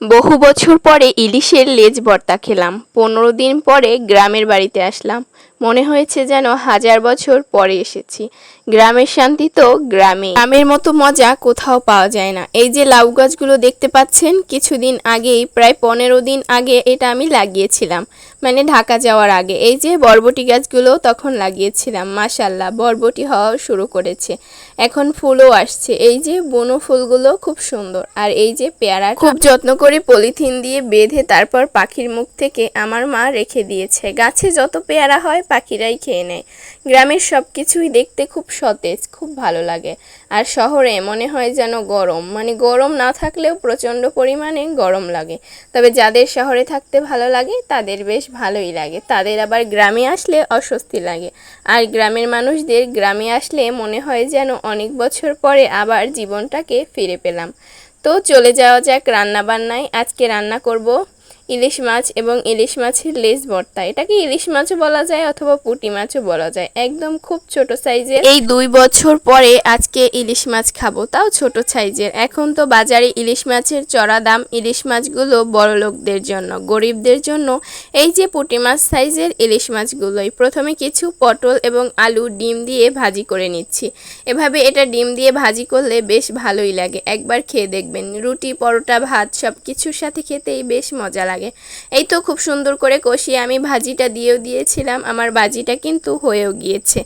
বহু বছর পরে ইলিশের লেজ ভর্তা খেলাম। পনেরো দিন পরে গ্রামের বাড়িতে আসলাম। মনে হয়েছে যেন হাজার বছর পরে এসেছি। গ্রামের শান্তি তো গ্রামে গ্রামের মতো মজা কোথাও পাওয়া যায় না। এই যে লাউ গাছগুলো দেখতে পাচ্ছেন, কিছুদিন আগেই, প্রায় পনেরো দিন আগে এটা আমি লাগিয়েছিলাম। মানে ঢাকা যাওয়ার আগে। এই যে বরবটি গাছগুলো তখন লাগিয়েছিলাম। মাশাল্লাহ বরবটি হওয়া শুরু করেছে। এখন ফুলও আসছে। এই যে বনো ফুলগুলো খুব সুন্দর। আর এই যে পেয়ারা খুব যত্ন করে পলিথিন দিয়ে বেঁধে তারপর পাখির মুখ থেকে আমার মা রেখে দিয়েছে। গাছে যত পেয়ারা হয় পাখিরাই খেয়ে নেয়। গ্রামের সব কিছুই দেখতে খুব সতেজ, খুব ভালো লাগে। আর শহরে মনে হয় যেন গরম। মানে গরম না থাকলেও প্রচণ্ড পরিমাণে গরম লাগে। তবে যাদের শহরে থাকতে ভালো লাগে, তাদের বেশ ভালোই লাগে। তাদের আবার গ্রামে আসলে অস্বস্তি লাগে। আর গ্রামের মানুষদের গ্রামে আসলে মনে হয় যেন অনেক বছর পরে আবার জীবনটাকে ফিরে পেলাম। তো চলে যাওয়া যাক রান্না বান্নায় আজকে রান্না করব ইলিশ মাছ এবং ইলিশ মাছের লেজ ভর্তা। এটাকে ইলিশ মাছও বলা যায় অথবা পুঁটি মাছও বলা যায়? একদম খুব ছোট সাইজের। এই দুই বছর পরে আজকে ইলিশ মাছ খাব, তাও ছোট সাইজের। এখন তো বাজারে ইলিশ মাছের চড়া দাম ইলিশ মাছগুলো বড় লোকদের জন্য, গরিবদের জন্য। এই যে পুঁটি মাছ সাইজের ইলিশ মাছগুলোই, প্রথমে কিছু পটল এবং আলু ডিম দিয়ে ভাজি করে নিচ্ছি। এভাবে এটা ডিম দিয়ে ভাজি করলে বেশ ভালোই লাগে। একবার খেয়ে দেখবেন, রুটি, পরোটা, ভাত সব কিছুর সাথে খেতেই বেশ মজা লাগে। এই তো খুব সুন্দর করে কষিয়ে আমি ভাজিটা দিয়েও দিয়েছিলাম, আমার ভাজিটা কিন্তু হয়েও গিয়েছে।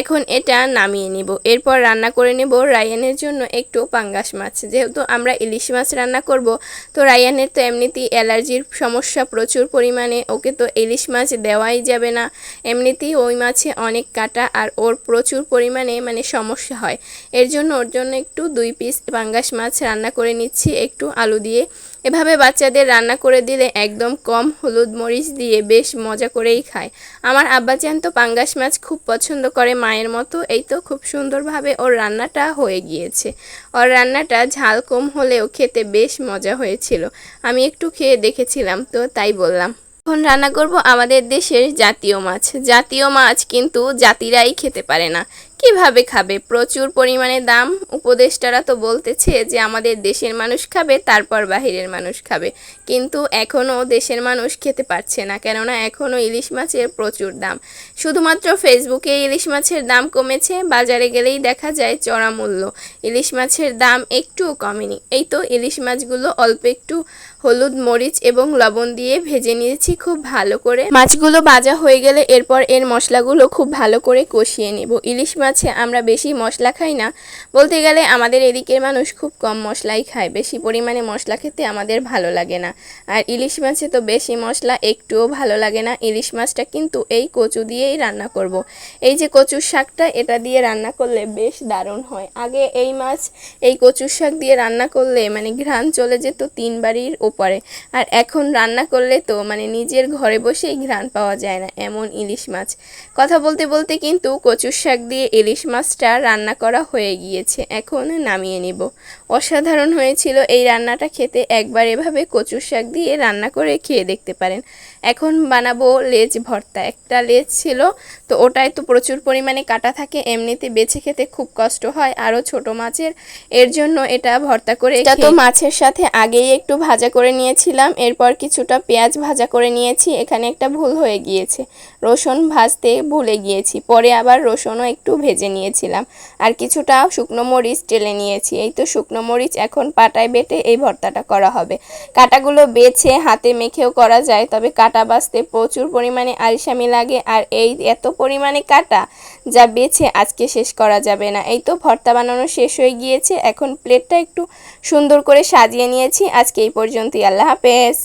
এখন এটা নামিয়ে নিব। এরপর রান্না করে নেব রায়ানের জন্য একটু পাঙ্গাস মাছ। যেহেতু আমরা ইলিশ মাছ রান্না করব, তো রায়ানের তো এমনিতেই অ্যালার্জির সমস্যা প্রচুর পরিমাণে, ওকে তো ইলিশ মাছ দেওয়াই যাবে না। এমনিতেই ওই মাছে অনেক কাটা আর ওর প্রচুর পরিমাণে মানে সমস্যা হয়। এর জন্য ওর জন্য একটু দুই পিস পাঙ্গাস মাছ রান্না করে নিচ্ছি, একটু আলু দিয়ে। এভাবে বাচ্চাদের রান্না করে দিলে একদম কম হলুদ মরিচ দিয়ে বেশ মজা করেই খায়। আমার আব্বাচান তো পাঙ্গাস মাছ খুব পছন্দ করে মায়ের মতো, এই তো খুব সুন্দরভাবে ওর রান্নাটা হয়ে গিয়েছে। ওর রান্নাটা ঝাল কম হলেও খেতে বেশ মজা হয়েছিল। আমি একটু খেয়ে দেখেছিলাম তো তাই বললাম। এখন রান্না করব আমাদের দেশের জাতীয় মাছ। জাতীয় মাছ কিন্তু জাতিরাই খেতে পারে না। কীভাবে খাবে? প্রচুর পরিমাণে দাম। উপদেষ্টারা তো বলতেছে যে, আমাদের দেশের মানুষ খাবে, তারপর বাহিরের মানুষ খাবে। কিন্তু এখনও দেশের মানুষ খেতে পারছে না, কেননা এখনও ইলিশ মাছের প্রচুর দাম। শুধুমাত্র ফেসবুকে ইলিশ মাছের দাম কমেছে, বাজারে গেলেই দেখা যায় চড়া মূল্য। ইলিশ মাছের দাম একটুও কমেনি। এই তো ইলিশ মাছগুলো অল্প একটু হলুদ মরিচ এবং লবণ দিয়ে ভেজে নিয়েছি খুব ভালো করে। মাছগুলো ভাজা হয়ে গেলে এরপর এর মশলাগুলো খুব ভালো করে কষিয়ে নেব। ইলিশ মাছে আমরা বেশি মশলা খাই না। বলতে গেলে আমাদের এদিকের মানুষ খুব কম মশলাই খায়। বেশি পরিমাণে মশলা খেতে আমাদের ভালো লাগে না। আর ইলিশ মাছে তো বেশি মশলা, একটুও ভালো লাগে না। ইলিশ মাছটা কিন্তু এই কচু দিয়েই রান্না করব। এই যে কচুর শাকটা, এটা দিয়ে রান্না করলে বেশ দারুণ হয়। আগে এই মাছ, এই কচুর শাক দিয়ে রান্না করলে মানে ঘ্রাণ চলে যেত তিন বাড়ির ওপরে আর এখন রান্না করলে তো মানে নিজের ঘরে বসেই ঘ্রাণ পাওয়া যায় না এমন ইলিশ মাছ। কথা বলতে বলতে কিন্তু কচুর শাক দিয়ে ইলিশ মাছটা রান্না করা হয়ে গিয়েছে। এখন নামিয়ে নিব। অসাধারণ হয়েছিল এই রান্নাটা খেতে। একবার এভাবে কচুর শাক দিয়ে রান্না করে খেয়ে দেখতে পারেন। এখন বানাবো লেজ ভর্তা। একটা লেজ ছিল তো ওটায় তো প্রচুর পরিমাণে কাটা থাকে। এমনিতে বেছে খেতে খুব কষ্ট হয়। আরও ছোট মাছের এর জন্য এটা ভর্তা করে এটা তো মাছের সাথে আগেই একটু ভাজা করে নিয়েছিলাম। এরপর কিছুটা পেঁয়াজ ভাজা করে নিয়েছি। এখানে একটা ভুল হয়ে গিয়েছে। রসুন ভাজতে ভুলে গিয়েছি। পরে আবার রসুনও একটু ভেজে নিয়েছিলাম। আর কিছুটা শুকনো মরিচ টেলে নিয়েছি। এই তো শুকনো মরিচ এখন পাটায় বেটে এই ভর্তাটা করা হবে। কাটাগুলো বেছে হাতে মেখেও করা যায়, তবে কাটা বাছতে প্রচুর পরিমাণে আলসামি লাগে। আর এই এত পরিমাণে কাটা যা বেছে আজকে শেষ করা যাবে না। এই তো ভর্তা বানানো শেষ হয়ে গিয়েছে। এখন প্লেটটা একটু সুন্দর করে সাজিয়ে নিয়েছি। আজকে এই পর্যন্তই। আল্লাহ হাফেজ।